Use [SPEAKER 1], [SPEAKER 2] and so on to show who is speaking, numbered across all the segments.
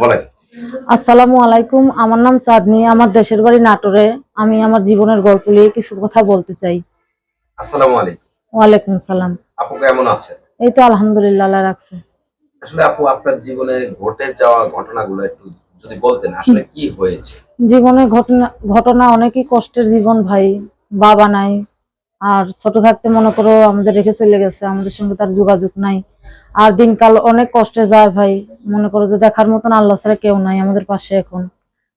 [SPEAKER 1] বলেন।
[SPEAKER 2] আসসালামু আলাইকুম আমার নাম চাঁদনি আমার দেশের বাড়ি নাটোরে। আমি আমার জীবনের গল্প নিয়ে কিছু কথা বলতে চাই।
[SPEAKER 1] আসসালামু আলাইকুম।
[SPEAKER 2] ওয়ালাইকুম সালাম
[SPEAKER 1] আপু কেমন আছেন?
[SPEAKER 2] এই তো আলহামদুলিল্লাহ আল্লাহ রাখছে।
[SPEAKER 1] আসলে আপু আপনার জীবনে ঘটে যাওয়া ঘটনাগুলো একটু যদি বলতেন আসলে কি হয়েছে?
[SPEAKER 2] জীবনে ঘটনা ঘটনা অনেকই কষ্টের জীবন ভাই। বাবা নাই আর ছোট থাকতে মনে করো আমাদের রেখে চলে গেছে আমাদের সঙ্গে তার যোগাযোগ নাই। আর দিনকাল অনেক কষ্টে যায় ভাই। মনে করো যে দেখার মতন আল্লাহ ছাড়া কেউ নাই আমাদের পাশে এখন।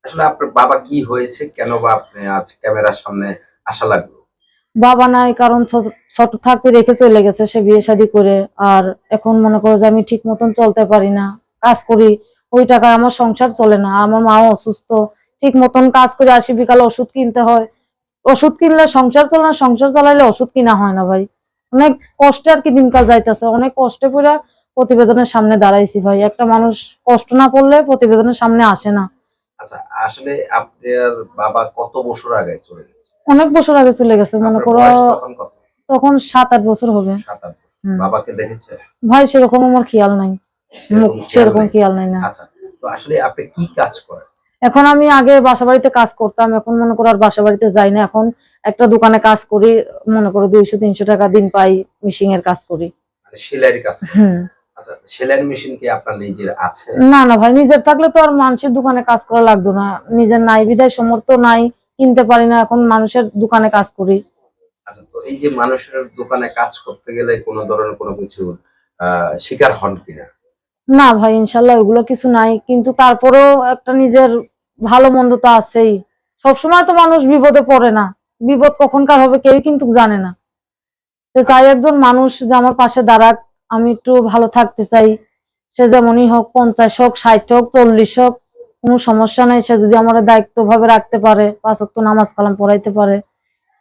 [SPEAKER 1] আসলে আপনার বাবা কি হয়েছে? কেন বা আপনি আজ ক্যামেরার সামনে আসা লাগল?
[SPEAKER 2] বাবা নাই কারণ ছোট থাকতে রেখে চলে গেছে সে বিয়ে শাদী করে। আর এখন মনে করো যে আমি ঠিক মতন চলতে পারি না। কাজ করি ওই টাকায় আমার সংসার চলে না। আমার মাও অসুস্থ। ঠিক মতন কাজ করে আসি বিকালে ওষুধ কিনতে হয়। ওষুধ কিনলে সংসার চলে না সংসার চালাইলে ওষুধ কিনা হয় না ভাই। অনেক কষ্টে আর কি দিনকাল যাইতেছে। অনেক কষ্টে পড়ে প্রতিবেদনের সামনে দাঁড়াইছি ভাই। একটা মানুষ কষ্ট না করলে প্রতিবেদনের সামনে আসে না।
[SPEAKER 1] আচ্ছা আসলে আপনার বাবা কত বছর আগে চলে গেছে?
[SPEAKER 2] অনেক বছর আগে চলে গেছে মনে করো
[SPEAKER 1] তখন
[SPEAKER 2] সাত আট বছর হবে।
[SPEAKER 1] বাবাকে দেখেছে?
[SPEAKER 2] ভাই সেরকম আমার খেয়াল নাই।
[SPEAKER 1] সেরকম খেয়াল
[SPEAKER 2] খেয়াল নাই না।
[SPEAKER 1] আচ্ছা তো আসলে আপনি কি কাজ করেন?
[SPEAKER 2] এখন আমি আগে বাসা বাড়িতে কাজ করতাম এখন মনে করো আর বাসা বাড়িতে যাই না। এখন একটা দোকানে কাজ করি মনে করো দুইশো তিনশো টাকা দিন পাই মিশিং এর কাজ করি।
[SPEAKER 1] মানে সেলাইয়ের কাজ
[SPEAKER 2] হুম।
[SPEAKER 1] আচ্ছা সেলাইয়ের মেশিন কি আপনার নিজের আছে?
[SPEAKER 2] না না ভাই নিজের থাকলে তো আর মানুষের দোকানে কাজ করা লাগতো না। নিজের নাই বিদায় সমর্থ নাই কিনতে পারি না এখন মানুষের দোকানে কাজ করি।
[SPEAKER 1] আচ্ছা তো এই যে মানুষের দোকানে কাজ করতে গেলে কোনো ধরনের কোনো কিছু শিকার হন কিনা?
[SPEAKER 2] না ভাই, ইনশাল্লাহ ওগুলো কিছু নাই। কিন্তু তারপরেও একটা নিজের ভালো মন্দ তো আছেই। সবসময় তো মানুষ বিপদে পড়ে না। বিপদ কখনকার হবে কেউ কিন্তু জানে না। তো চাই একজন মানুষ যে আমার পাশে দাঁড়াক, আমি একটু ভালো থাকতে চাই। সে যেমনই হোক, পঞ্চাশ হোক, ষাট হোক, চল্লিশ হোক, কোনো সমস্যা নাই। সে যদি আমার দায়িত্ব ভাবে রাখতে পারে, পাঁচ ওয়াক্ত নামাজ কালাম পড়াইতে পারে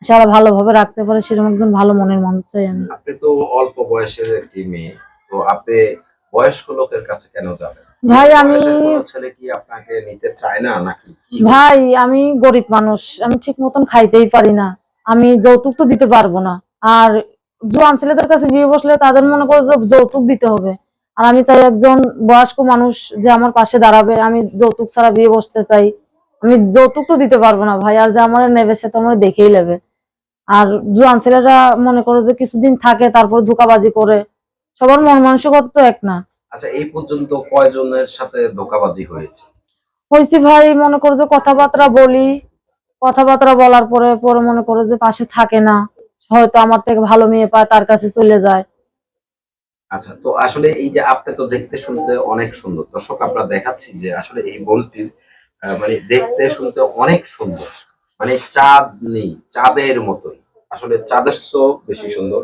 [SPEAKER 2] সারা ভালোভাবে রাখতে পারে, সেরকম একজন ভালো মনের মানুষ চাই আমি।
[SPEAKER 1] আপনি তো অল্প বয়সের একটি মেয়ে। তো আপনি বয়স্ক লোকের কাছে কেন যাবেন
[SPEAKER 2] ভাই, আমি-
[SPEAKER 1] ছেলে কি আপনাকে নিতে চায় না নাকি?
[SPEAKER 2] ভাই আমি গরিব মানুষ আমি ঠিক মতন খাইতেই পারি না। আমি যৌতুক তো দিতে পারব না। আর জোয়ান ছেলেদের কাছে বিয়ে বসলে তাদের মনে করে যে যৌতুক দিতে হবে। আর আমি চাই একজন বয়স্ক মানুষ যে আমার পাশে দাঁড়াবে আমি যৌতুক ছাড়া বিয়ে বসতে চাই। আমি যৌতুক তো দিতে পারব না ভাই আর যে আমার নেবে সে তো আমার দেখেই নেবে। আর জোয়ান ছেলেরা মনে করো যে কিছুদিন থাকে তারপর ধোকাবাজি করে। সবার মন মানসিকতা তো এক না।
[SPEAKER 1] আচ্ছা এই পর্যন্ত কয়জনের সাথে ধোকাবাজি হয়েছে?
[SPEAKER 2] হয়েছে ভাই মনে করো যে কথাবার্তা বলি কথাবার্তা বলার পরে পরে মনে করো যে পাশে থাকে না। হয়তো আমার থেকে ভালো মেয়ে পায় তার কাছে চলে যায়।
[SPEAKER 1] আচ্ছা তো আসলে এই যে আপনি তো দেখতে শুনতে অনেক সুন্দর। দর্শক আমরা দেখাচ্ছি যে আসলে এই বোনটির মানে দেখতে শুনতে অনেক সুন্দর। মানে চাঁদ নেই চাঁদের মতোই আসলে চাঁদের চোখ বেশি সুন্দর।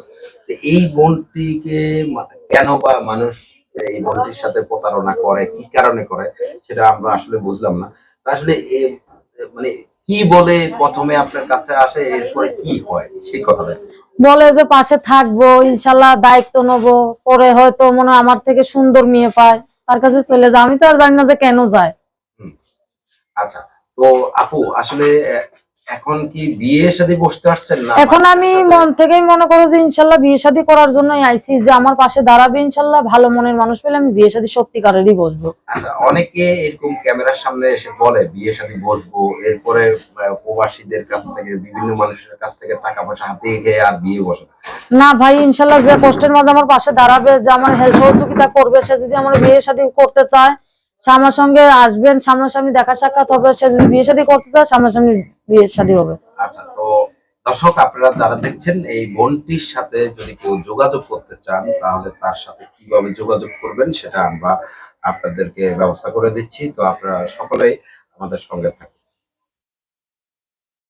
[SPEAKER 1] এই বোনটিকে কেন বা মানুষ এই বোনটির সাথে প্রতারণা করে কি কারণে করে সেটা আমরা আসলে বুঝলাম না। আসলে মানে কি বলে প্রথমে আপনার কাছে আসে এরপরে কি হয়? সেই কথাটা।
[SPEAKER 2] বলে যে পাশে থাকব ইনশাল্লাহ দায়িত্ব নেব পরে হয়তো মনে হয় আমার থেকে সুন্দর মেয়ে পায় তার কাছে চলে যায়। আমি তো আর জানি না যে কেন যায়।
[SPEAKER 1] আচ্ছা তো আপু আসলে এখন কি বিয়ে সাথে বসতে আসছেন না?
[SPEAKER 2] এখন আমি মন থেকেই মনে করো যে ইনশাল্লাহ বিয়ে শাদী করার জন্যই আইছি যে আমার পাশে দাঁড়াবে ইনশাল্লাহ ভালো মনের মানুষ পেলে আমি বিয়ে শাদী সত্যিকারেরই বসবো।
[SPEAKER 1] আচ্ছা অনেকে এরকম ক্যামেরার সামনে এসে বলে বিয়ে সাথে বসবো। এরপরে প্রবাসীদের কাছ থেকে বিভিন্ন মানুষের কাছ থেকে টাকা পয়সা হাতে খেয়ে আর বিয়ে বসে না।
[SPEAKER 2] ভাই ইনশাল্লাহ যে কষ্টের মাঝে আমার পাশে দাঁড়াবে যে আমার হেল্প সহযোগিতা করবে সে যদি আমার বিয়ে শাদী করতে চায় আমার সঙ্গে আসবেন, সামনাসামনি দেখা সাক্ষাৎ হবে, সে বিয়ে শাদী করতে চায়, সামনাসামনি বিয়ে শাদী হবে।
[SPEAKER 1] আচ্ছা তো দর্শক, আপনারা যারা দেখছেন, এই বোনটির সাথে যদি কেউ যোগাযোগ করতে চান, তাহলে তার সাথে কীভাবে যোগাযোগ করবেন, সেটা আমরা আপনাদেরকে ব্যবস্থা করে দিচ্ছি। তো আপনারা সকলেই আমাদের সঙ্গে থাকবেন